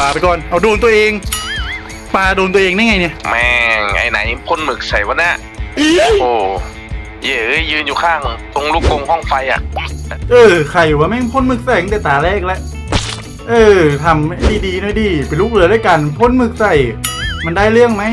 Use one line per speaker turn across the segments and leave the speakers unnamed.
ปาไปก่อน เอาโดนตัวเองปาโดนตัวเองได้ไงเนี่ย
แม่งไอ้ไหนพ่นหมึกใส่วะเนี่ยโอ้เย้ยยืนอยู่ข้างตรงลูกกรงห้องไฟอะ
เออใครวะแม่งพ่นหมึกใส่ตั้งแต่ตาแรกแล้ว เออทำดีๆหน่อยดิเป็นลูกเรือด้วยกันพ่นหมึกใส่ มันได้เรื่องไหม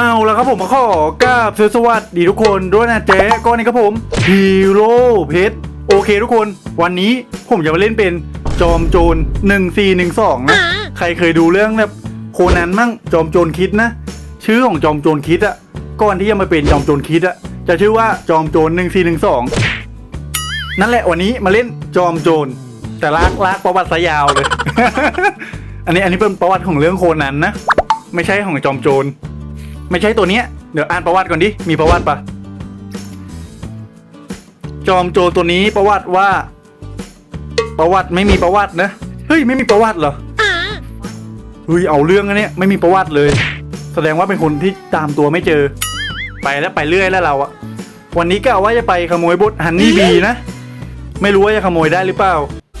เอาแล้วครับผมมาขอกราบสวัสดีทุกคนด้วยนะเจ๊ก็นี่ครับผมฮีโร่เพชรโอเคทุกคนวันนี้ผมจะมาเล่นเป็นจอมโจร1412 นะ ใครเคยดูเรื่องแบบโคนันมั่งจอมโจรคิดนะ ชื่อของจอมโจรคิดอะก่อนที่จะมาเป็นจอมโจรคิดอะจะชื่อว่าจอมโจร1412 นั่นแหละวันนี้มาเล่นจอมโจรแต่ลากลากประวัติซะยาวเลย อันนี้อันนี้เป็นประวัติของเรื่องโคนันนะ ไม่ใช่ของจอมโจร ไม่ใช่ตัวเนี้ยเดี๋ยวอ่านประวัติก่อนดิ มีประวัติปะจอมโจรตัวนี้ประวัติว่า ประวัติไม่มีประวัตินะ เฮ้ย ไม่มีประวัติเหรอเฮ้ยเอาเรื่องอันเนี้ยไม่มีประวัติเลย แสดงว่าเป็นคนที่ตามตัวไม่เจอ ไปแล้วไปเรื่อยแล้วเราอะวันนี้กะว่าจะไปขโมยบทฮันนี่บีนะ ไม่รู้ว่าจะขโมยได้หรือเปล่า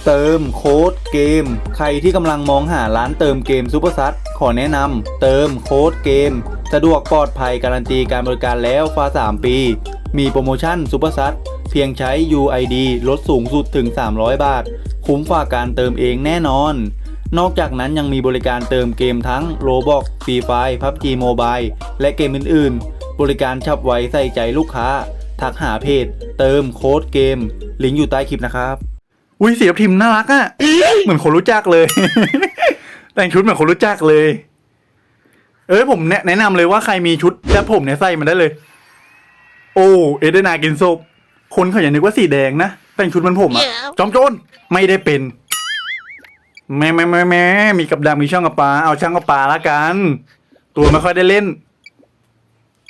เติมโค้ดเกม ใครที่กำลังมองหาร้านเติมเกมซูเปอร์ซัขอแนะนำเติมโค้ดเกม สะดวกปลอดภัยการันตีการบริการแล้วฟ้า 3 ปี มีโปรโมชั่นซูเปอร์ซัดเพียงใช้ UID ลดสูงสุดถึง 300 บาท คุ้มกว่าการเติมเองแน่นอน นอกจากนั้นยังมีบริการเติมเกมทั้ง Roblox Free Fire PUBG Mobile และเกมอื่น ๆ บริการฉับไวใส่ใจลูกค้า ทักหาเพจ เติมโค้ดเกม ลิงก์อยู่ใต้คลิปนะครับ
อุ้ยสีทิมน่ารักอะเหมือนคนรู้จักเลย แต่งชุดเหมือนคนรู้จักเลย เอ้ยผมแนะแนะนำเลยว่าใครมีชุดแบบผมเนี่ยใส่มันได้เลย โอ้ เอเดนากินโซบคนเขาอย่านึกว่าสีแดงนะแต่งชุดเหมันผมอะจอมโจรไม่ได้เป็นแม่แม่แม่แม่มีกับดักมีช่างกับปลาเอาช่างกับปลาละกัน ตัวไม่ค่อยได้เล่น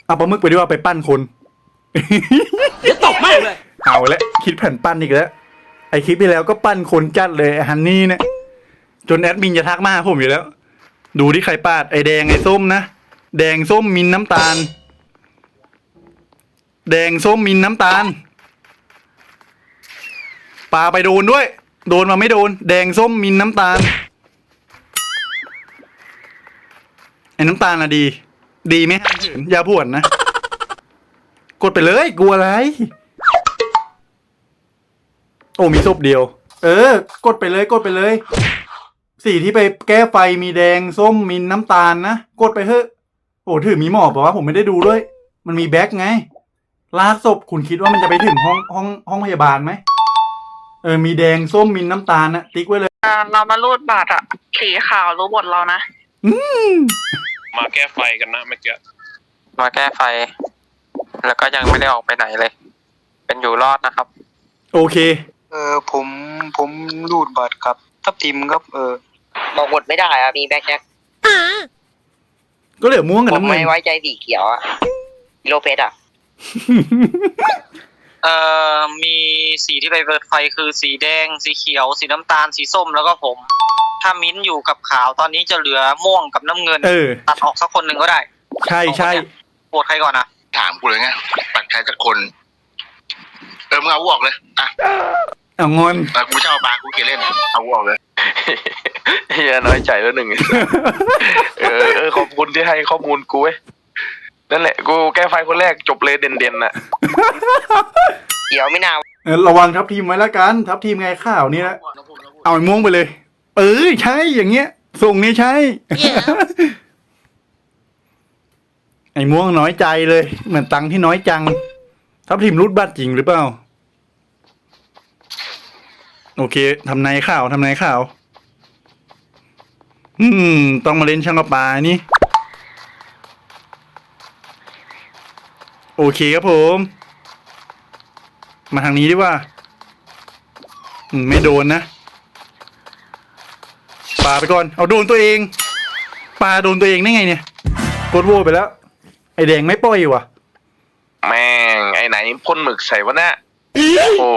เอาปลาหมึกไปดีกว่าไปปั้นคน
ตกไม่เลย
เอาละคิดแผ่นปั้นอีกแล้วไอคลิปที่แล้วก็ปั้นคนจัดเลยไอ้ฮันนี่เนี่ยจนแอดมินจะทักมาหาผมอยู่แล้ว ดูที่ใครปาด ไอแดงไอส้มนะ แดงส้มมินน้ำตาล แดงส้มมินน้ำตาลปลาไปโดนด้วย โดนมาไม่โดน แดงส้มมินน้ำตาล ไอ้น้ำตาลอะดี ดีไหมอย่าผวนนะ กดไปเลย กลัวอะไร โอ้มีศพเดียว เออ กดไปเลย กดไปเลย สีที่ไปแก้ไฟมีแดงส้มมีน้ำตาลนะ กดไปเถอะ โอ้ถือมีหมอบบอกว่าผมไม่ได้ดูด้วย มันมีแบ็คไง ลากศพคุณคิดว่ามันจะไปถึงห้องห้องห้องพยาบาลไหม เออ มีแดงส้มมีน้ำตาลนะติ๊กไว้เลย
อ่าเรามารูดบัตรอะสีขาวรู้บทเรานะ
อืม
มาแก้ไฟกันนะเมื่อกี้
มาแก้ไฟ แล้วก็ยังไม่ได้ออกไปไหนเลย เป็นอยู่รอดนะครับ
โอเค
เออผมผมรูดบัตรครับทับทิมครับ เออ
บอกบทไม่ได้อะมีแบ็คแจ็ค
ก็เหลือม่วงกับ
ผม
น้ำเงิ
ไม่
น
ไว้ใจสีเขียวอะโลเปสอะ
เอ่อมีสีที่ไปเปิดไฟคือสีแดง สีเขียว สีน้ำตาล สีส้มแล้วก็ผม ถ้ามิ้นท์อยู่กับขาวตอนนี้จะเหลือม่วงกับน้ำเงิน
เออ
ตัดออกสักคนหนึ่งก็ได้
ใช่ใช่
โหวตใครก่อนนะ
ถามกูเลยไงปัดใครสักคนเออมึงเอากูออกเลยอะ
เอางอน
แต่กูไม่ชอบเอาปลากูเกลียดเล่นเอากูออกเลย เฮียน้อยใจแล้วหนึ่งเออเออขอบคุณที่ให้ข้อมูลกูเว้ยนั่นแหละ กูแก้ไฟคนแรกจบเลยเด่นๆน่ะ
เขียวไม่น่า
เออระวังทับทีมไว้ละกัน ทับทีมไงข่าวนี่นะเอาไอ้ม่วงไปเลย เออใช่อย่างเงี้ย ส่งนี่ใช่ ไอ้ม่วงน้อยใจเลย เหมือนตังค์ที่น้อยจัง ทับทีมรูดบัตรจริงหรือเปล่า โอเคทำนายข่าวทำนายข่าว อืม ต้องมาเล่นช่างกระปานี่ โอเคครับผม มาทางนี้ดีกว่า อืม ไม่โดนนะปาไปก่อน เอาโดนตัวเองปาโดนตัวเองได้ไงเนี่ยกดโวไปแล้ว ไอแดงไม่ปล่อยว่ะ
แม่งไอ้ไหนพ่นหมึกใส่วะเนี่ยโอ้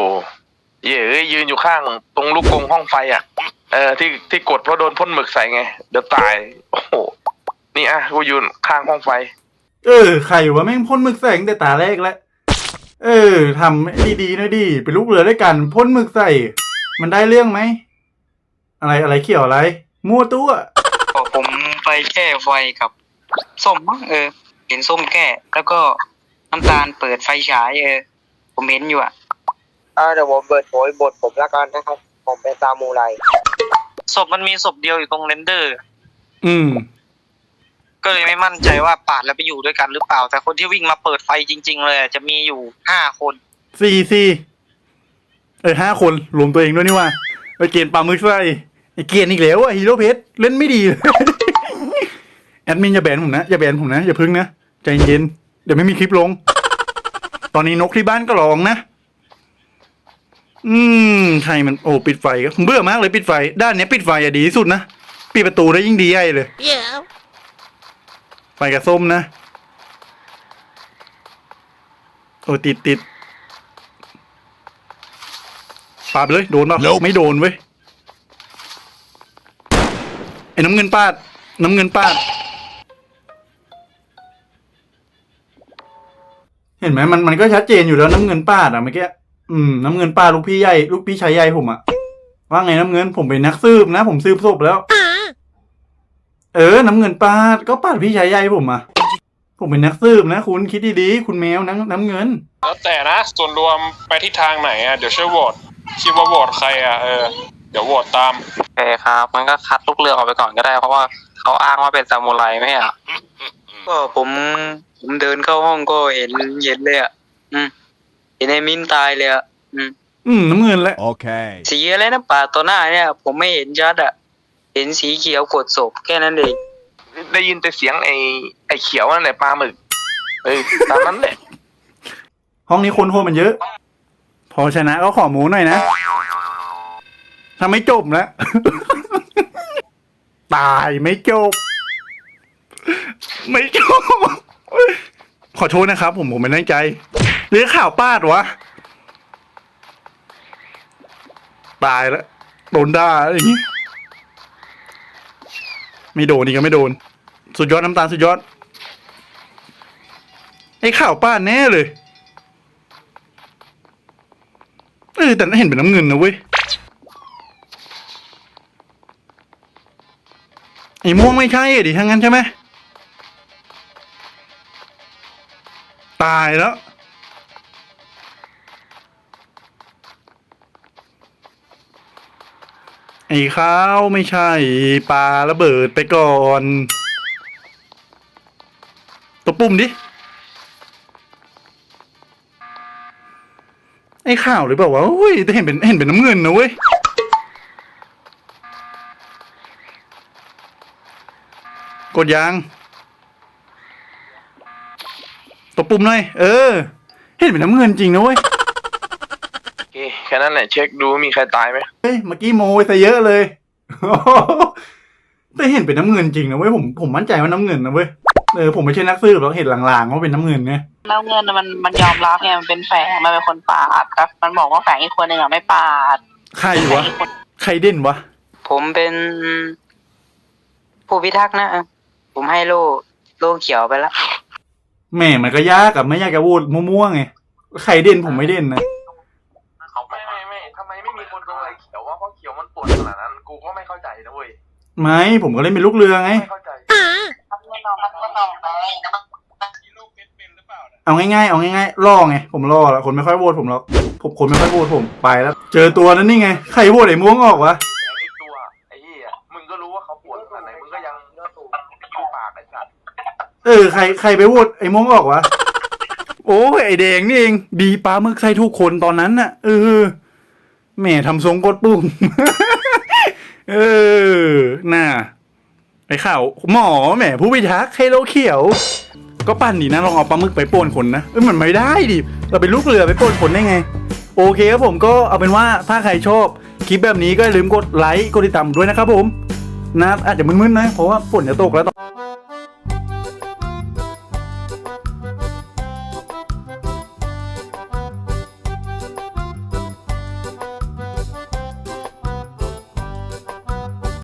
เย้ยยืนอยู่ข้างตรงลูกกรงห้องไฟอะ เออที่ที่กดเพราะโดนพ่นหมึกใส่ไง เดี๋ยวตาย โอ้โห นี่อะกูยืนข้างห้องไฟ
เออ ใครวะแม่งพ่นหมึกแสงแต่ตาแรกแล้ว เออทำดีๆหน่อยดิเป็นลูกเรือด้วยกันพ่นหมึกใส่ มันได้เรื่องไหม อะไรอะไรเขียวอะไร มั่วตัว
ก็ผมไปแก้ไฟกับส้มมั้งเออ เห็นส้มแก้ แล้วก็น้ำตาลเปิดไฟฉายเออ ผมเห็นอยู่อะ
เออเดี๋ยวผมเปิดโผยบทผมละกันนะครับ ผมเป็นซามูไร
ศพมันมีศพเดียวอยู่ตรงเรนเดอร์
อืม
ก็เลยไม่มั่นใจว่าปาดแล้วไปอยู่ด้วยกันหรือเปล่า แต่คนที่วิ่งมาเปิดไฟจริง ๆ เลยอะจะมีอยู่ห้าคน
สี่สี่เออห้าคนรวมตัวเองด้วยนี่ว่าไปเกณฑ์ปลาหมึกใส่ไอเกณฑ์อีกแล้วอะฮีโร่เพชรเล่นไม่ดีเลย แอดมินอย่าแบนผมนะ อย่าแบนผมนะ อย่าพึ่งนะ ใจเย็น เดี๋ยวไม่มีคลิปลง ตอนนี้นกที่บ้านก็ร้องนะ อืมใครมันโอ้ปิดไฟก็ผมเบื่อมากเลยปิดไฟ ด้านเนี้ยปิดไฟอะดีที่สุดนะปิดประตูได้ยิ่งดีใหญ่เลยไฟกับส้มนะ โอ้ติดติดปาดไปเลย โดนป่ะไม่โดนเว้ย ไอ้น้ำเงินปาด น้ำเงินปาด เห็นไหมมันมันก็ชัดเจนอยู่แล้วน้ำเงินปาดอะเมื่อกี้ อืมน้ำเงินปาดลูกพี่ใหญ่ลูกพี่ชายใหญ่ผมอะว่าไงน้ำเงินผมเป็นนักสืบนะ ผมสืบศพแล้ว เออ น้ำเงินปาดก็ปาดพี่ชายใหญ่ผมอะผมเป็นนักสืบนะคุณคิดดีๆคุณแมวน้ำน้ำเงิน
แล้วแต่นะส่วนรวมไปที่ทางไหนอะเดี๋ยวช่วยโหวตคิดว่าโหวตใครอะเออเดี๋ยวโหวตตาม
โอเคครับมันก็คัดลูกเรือออกไปก่อนก็ได้เพราะว่าเขาอ้างว่าเป็นซามูไรไม่ใช่เหรอ
ก็ผมผมเดินเข้าห้องก็เห็นเห็นเลยอะอืม เห็นไอ้มิ้นตายเลยอะอืม
อืมน้ำเงินแหละ
Okay.
สีอะไรนะป่าดต่อหน้าเนี่ย ผมไม่เห็นชัดอะเห็นสีเขียวกดศพแค่นั้นเอง
ได้ยินแต่เสียงไอ้ไอ้เขียวนั่นแหละปลาหมึกเออตามนั้นแหละ
ห้องนี้คนโหดมันเยอะ พอชนะก็ขอหมูหน่อยนะถ้าไม่จบนะตายไม่จบ ไม่จบ ขอโทษนะครับ ผมผมไม่ตั้งใจ หรือข่าวป้าดวะ ตายแล้วโดนด่าอย่างนี้ ไม่โดนอีกก็ไม่โดน สุดยอดน้ำตาลสุดยอด ไอ้ข่าวป้าดแน่เลยเออแต่เห็นเป็นน้ำเงินนะเว้ยไอ้ม่วงไม่ใช่ดิทั้งนั้นใช่ไหมตายแล้ว ไอ้ข้าวไม่ใช่ปลาระเบิดไปก่อน ตัวปุ่มดิ ไอ้ข่าวหรือเปล่าวะโอ้ยแต่เห็นเป็นเห็นเป็นน้ำเงินนะเว้ย กดยาง ตัวปุ่มหน่อย เออ เห็นเป็นน้ำเงินจริงนะเว้ย
คแค่นั้นแหละเช็คดูมีใครตายไหม
เฮ้ยเมื่อกี้โมไปซะเยอะเลย แต่เห็นเป็นน้ำเงินจริงนะเว้ยผมผมมั่นใจว่าน้ำเงินนะเว้ยเออผมไม่ใช่นักสืบหรอกเห็นลางๆว่าเป็นน้ำเงินไง
แล้วเงินน่ะมันมันยอมรับไงมันเป็นแฝงมันเป็นคนปาดแต่มันบอกว่าแฝงอีกคนหนึ่งอะไม่ปาด
ใครวะ ใครเด่นวะ
ผมเป็นผู้พิทักษ์นะ ผมให้โล่โล่เขียวไปละ
แม่มันก็ยากอะไม่อยากจะพูดมั่วๆไงใครเด่นผมไม่เด่นนะ
นะเว้ย
ไม่ผมก็เล่นเป็นลูกเรือไง
ไม่เข้าใจ
เอาง่ายๆ เอาง่ายๆล่อไง ผมล่อแล้วคนไม่ค่อยโหวตผมหรอกผมคนไม่ค่อยโหวตผมไปแล้ว เจอตัวนั้นนี่ไง ใครโหวตไอ้ม่วงออกวะ
แฝงอีกตัวไอ้เหี้ยมึงก็รู้ว่าเขาปวดขนาดไหนมึงก็ยังยูปากไอ้สัตว์
เออใครใครไปโหวตไอ้ม่วงออกวะ โอ้ยไอ้แดงนี่เอง ดีปลาหมึกใส่ทุกคนตอนนั้นน่ะ เออแหม่ทำทรงกดปุ่ม เออ น่าไอ้ข่าวหมอแหมผู้พิทักษ์ไฮโลเขียว ก็ปั่นดีนะลองเอาปลาหมึกไปป่นคนนะเออมันไม่ได้ดิเราเป็นลูกเรือไปป่นคนได้ไง โอเคครับผมก็เอาเป็นว่าถ้าใครชอบคลิปแบบนี้ก็อย่าลืมกดไลค์กดติดตามด้วยนะครับผมนะอาจจะมึนๆนะเพราะว่าฝนจะตกแล้ว